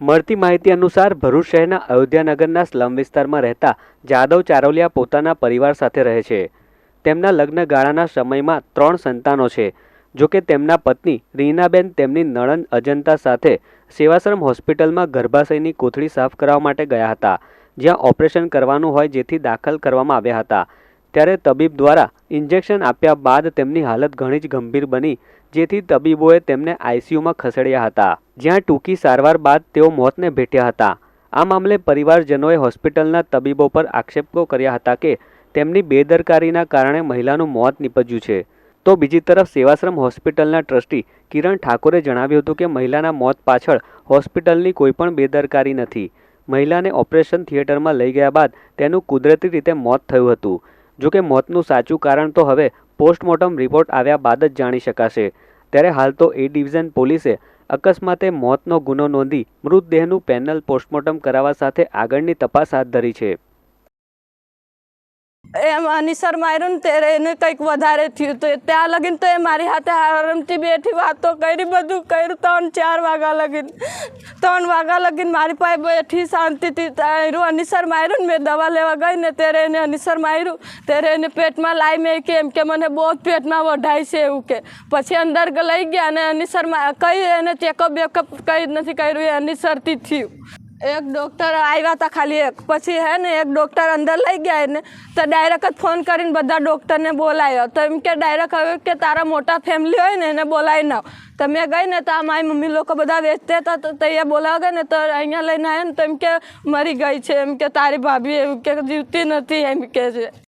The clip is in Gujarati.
મળતી માહિતી અનુસાર ભરૂચ શહેરના અયોધ્યાનગરના સ્લમ વિસ્તારમાં રહેતા જાદવ ચારોલિયા પોતાના પરિવાર સાથે રહે છે. તેમના લગ્ન ગાળાના સમયમાં ત્રણ સંતાનો છે. જોકે તેમના પત્ની રીનાબેન તેમની નણંદ અજંતા સાથે સેવાશ્રમ હોસ્પિટલમાં ગર્ભાશયની કોથળી સાફ કરવા માટે ગયા હતા, જ્યાં ઓપરેશન કરવાનું હોય જેથી દાખલ કરવામાં આવ્યા હતા. ત્યારે તબીબ દ્વારા ઇન્જેક્શન આપ્યા બાદ તેમની હાલત ઘણી જ ગંભીર બની, જેથી તબીબોએ તેમને આઈસીયુમાં ખસેડ્યા હતા. જ્યાં ટૂંકી સારવાર બાદ તેઓ મોતને ભેટ્યા હતા. આ મામલે પરિવારજનોએ હોસ્પિટલના તબીબો પર આક્ષેપો કર્યા હતા કે તેમની બેદરકારીના કારણે મહિલાનું મોત નીપજ્યું છે. તો બીજી તરફ સેવાશ્રમ હોસ્પિટલના ટ્રસ્ટી કિરણ ઠાકોરે જણાવ્યું હતું કે મહિલાના મોત પાછળ હોસ્પિટલની કોઈ પણ બેદરકારી નથી. મહિલાને ઓપરેશન થિયેટરમાં લઈ ગયા બાદ તેનું કુદરતી રીતે મોત થયું હતું. જોકે મોતનું સાચું કારણ તો હવે પોસ્ટમોર્ટમ રિપોર્ટ આવ્યા બાદ જ જાણી શકાશે. ત્યારે હાલ તો એ ડિવિઝન પોલીસે અકસ્માતે મોતનો ગુનો નોંધી મૃતદેહનું પેનલ પોસ્ટમોર્ટમ કરાવવા સાથે આગળની તપાસ હાથ ધરી છે. એમ અનિસર માર્યું ને ત્યારે એને કંઈક વધારે થયું તો ત્યાં લગીને તો એ મારી હાથે આરામથી બેઠી વાતો કરી, બધું કર્યું, ત્રણ, ચાર વાગ્યા લગીને. ત્રણ વાગા લગીને મારી પાસે બેઠી શાંતિથી તાર્યું અનિસર માર્યું ને મેં દવા લેવા ગઈ ને ત્યારે એને અનિસર માર્યું ત્યારે એને પેટમાં લાઈ મેં કે એમ કે મને બહુ જ પેટમાં વઢાય છે એવું કે. પછી અંદર લઈ ગયા અને અનિસર કઈ એને ચેકઅપ બેકઅપ કંઈ નથી કર્યું, એ અનિસરથી થયું. એક ડૉક્ટર આવ્યા હતા ખાલી એક. પછી હે ને એક ડૉક્ટર અંદર લઈ ગયા એને. તો ડાયરેક્ટ જ ફોન કરીને બધા ડૉક્ટરને બોલાવ્યો તો એમ કે ડાયરેક્ટ હવે કે તારા મોટા ફેમિલી હોય ને એને બોલાવી નાવ તો મેં ગઈ ને તો આ મારી મમ્મી લોકો બધા વેચતા હતા તો ત્યાં બોલાવ ગયા ને તો અહીંયા લઈને આવ્યા ને તો એમ કે મરી ગઈ છે. એમ કે તારી ભાભી એમ કે જીવતી નથી એમ કે છે.